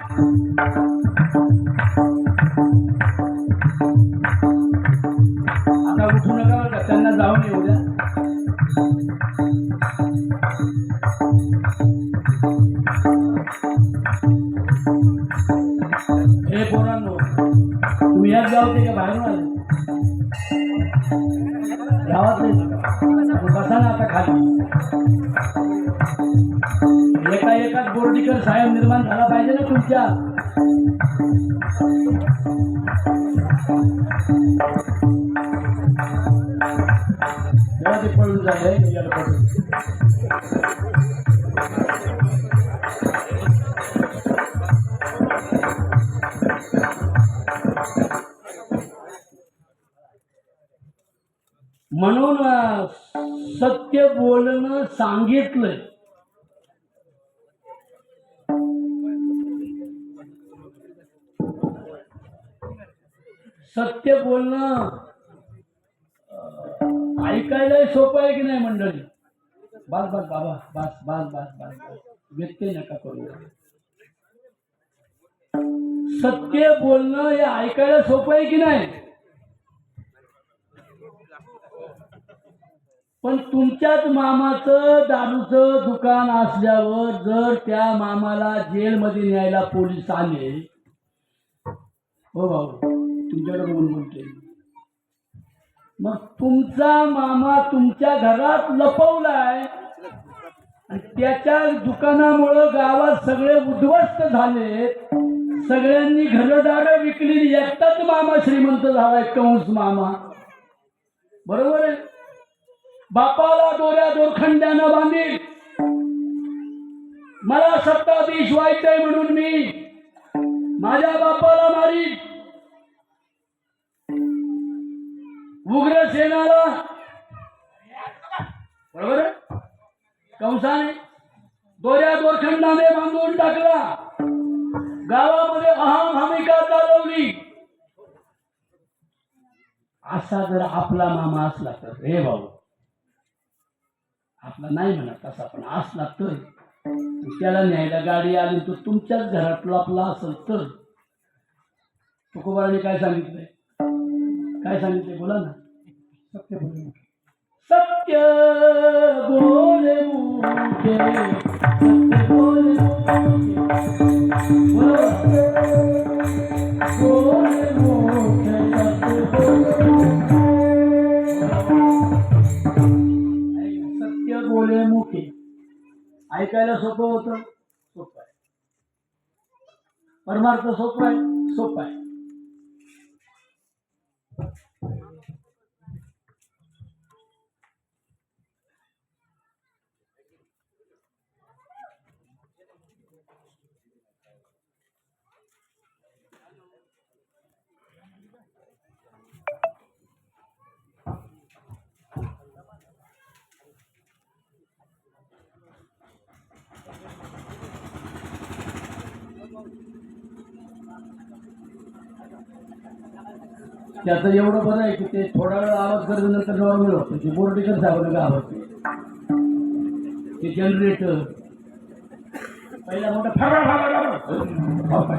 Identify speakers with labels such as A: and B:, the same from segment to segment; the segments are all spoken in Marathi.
A: आता उठू नका का त्यांना जाऊन येऊ द्या. हे पोरांनो तुम्ही याच गावचे का बाहेरून आले? गावातले बसा ना आता खाली. एकाच बोर्डीकर साहेब निर्माण झाला पाहिजे ना तुमच्या. ते पळून झाले म्हणून सत्य बोलणं सांगितलंय. सत्य बोलणं ऐकायला सोपं आहे की नाही मंडळी? बस बस बाबा बस बस बस बस बस. व्यत्यय नका करू. सत्य बोलणं हे ऐकायला सोपं आहे की नाही? पण तुमच्याच मामाचं दारूचं दुकान असल्यावर जर त्या मामाला जेलमध्ये न्यायला पोलीस आले हो भाऊ. तुमच्याकडे कोण बोलते मग तुमचा मामा तुमच्या घरात लपवलाय आणि त्याच्या दुकानामुळं गावात सगळे उद्ध्वस्त झाले सगळ्यांनी घरदारं विकली एकटाच मामा श्रीमंत झालाय कंस मामा. बरोबर आहे? बापाला दोऱ्या दोरखंड्यानं बांधील. मला सत्ताधीश व्हायचंय म्हणून मी. माझ्या बापाला मारी उग्र सेनाला. बरोबर? कंसाने दोऱ्या दोरखंडाने बांधून टाकला. गावामध्ये अहम भूमिका चालवली. असा जर आपला मामा असला तर हे भाऊ आपला नाही म्हणत तसा पण असला तर त्याला न्यायला गाडी आली तर तुमच्याच घरात आपला असेल तर. तुकोबाराने काय सांगितलंय? काय सांगितले? बोला ना. सत्य बोलू सत्य सत्य बोले मुखे सत्य बोले सत्य बोले मुखे ऐकायला सोपं होतं? सोपं आहे. परमार्थ सोपं आहे? सोपं आहे. त्याचं एवढं बरं आहे की ते थोडा वेळ आवाज करत नंतर नॉर्मल होतं. ते बोर्डिकर साहेब का आवाज ते जनरेटर पहिला मोठा फडा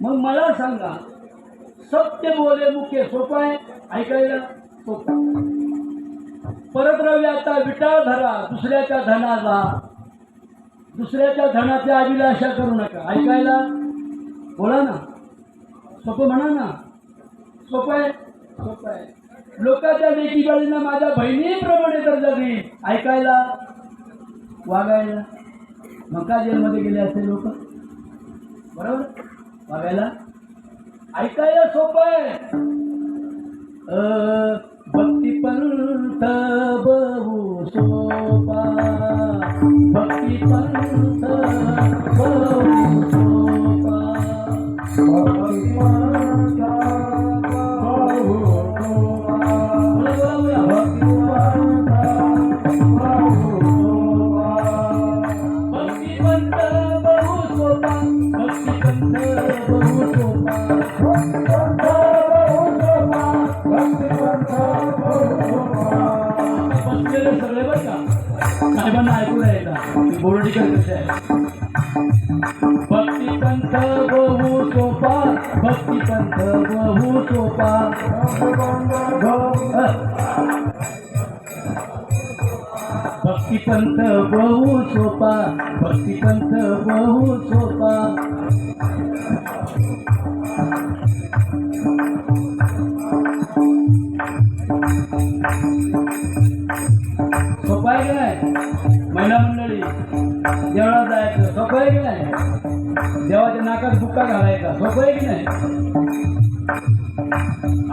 A: मग मला सांगा सत्य बोले मुख्य सोपं आहे? ऐकायला सोपं परत राहूया आता विटा धरा दुसऱ्याच्या धनाला. दुसऱ्याच्या धनाच्या अभिलाषा करू नका. ऐकायला? बोला ना. सोपं म्हणा ना. सोपं आहे? सोपं आहे. लोकांच्या लेखी माझ्या बहिणीप्रमाणे दर्जा देईल ऐकायला? वागायला? मग जेलमध्ये गेले असते लोक? बरोबर? वागायला? ऐकायला सोपं आहे. अ, भक्तिपंथ बहु सोपा. भक्तिपंथ बहु सगळे बरं का साहेबांना ऐकू यायला बोर्डीकर कसे आहे भक्ती पंथ बहु सोपा भक्ती पंथ बहु सोपा। पंथ बहु सोपा भक्ती पंथ बहु सोपा. सोपा आहे की नाही? महिला मंडळी देवळात जायचं सोपं आहे की नाही? देवाच्या नाकात बुक्का घालायचा सोपं आहे की नाही?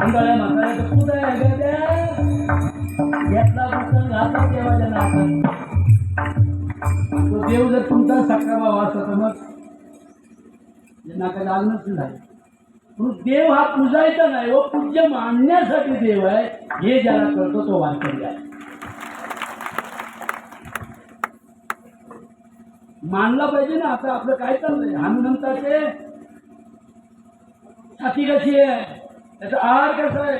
A: आंधळ्या म्हाताऱ्याचं कुठं आहे बुक्का घालता देवाच्या नाकात तो देव जर तुमचा सक्का भाव असता तर मग नाका नाकात नाही. म्हणून देव हा पूजायचा नाही हो, व पूज्य मानण्यासाठी देव आहे. हे ज्याला कळतो तो वारकरी आहे. मानला पाहिजे ना आता आपलं काय चाललंय? हनुमंताचे छाती कशी आहे? त्याचा आहार कसा आहे?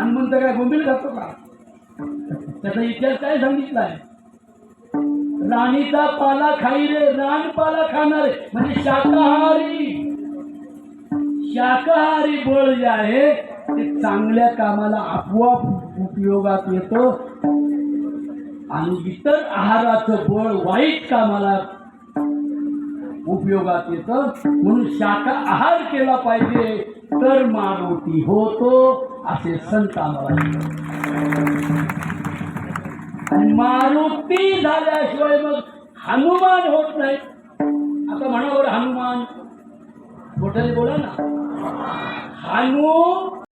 A: हनुमंत काय गोंबील खातो का? त्याचा इतिहास काय सांगितलाय? राणीचा पाला खाई रे रान पाला खाणारे म्हणजे शाकाहारी. शाकाहारी बळ जे आहे ते चांगल्या कामाला आपोआप उपयोगात येतो. आणि इतर आहाराचं बळ वाईट कामाला उपयोगात येतं. म्हणून शाखा आहार केला पाहिजे तर मानवती होतो असे संत आम्हाला मारुती झाल्याशिवाय मग हनुमान होत नाही. आता म्हणा बरं हनुमान मोठ्याने बोला ना. हनु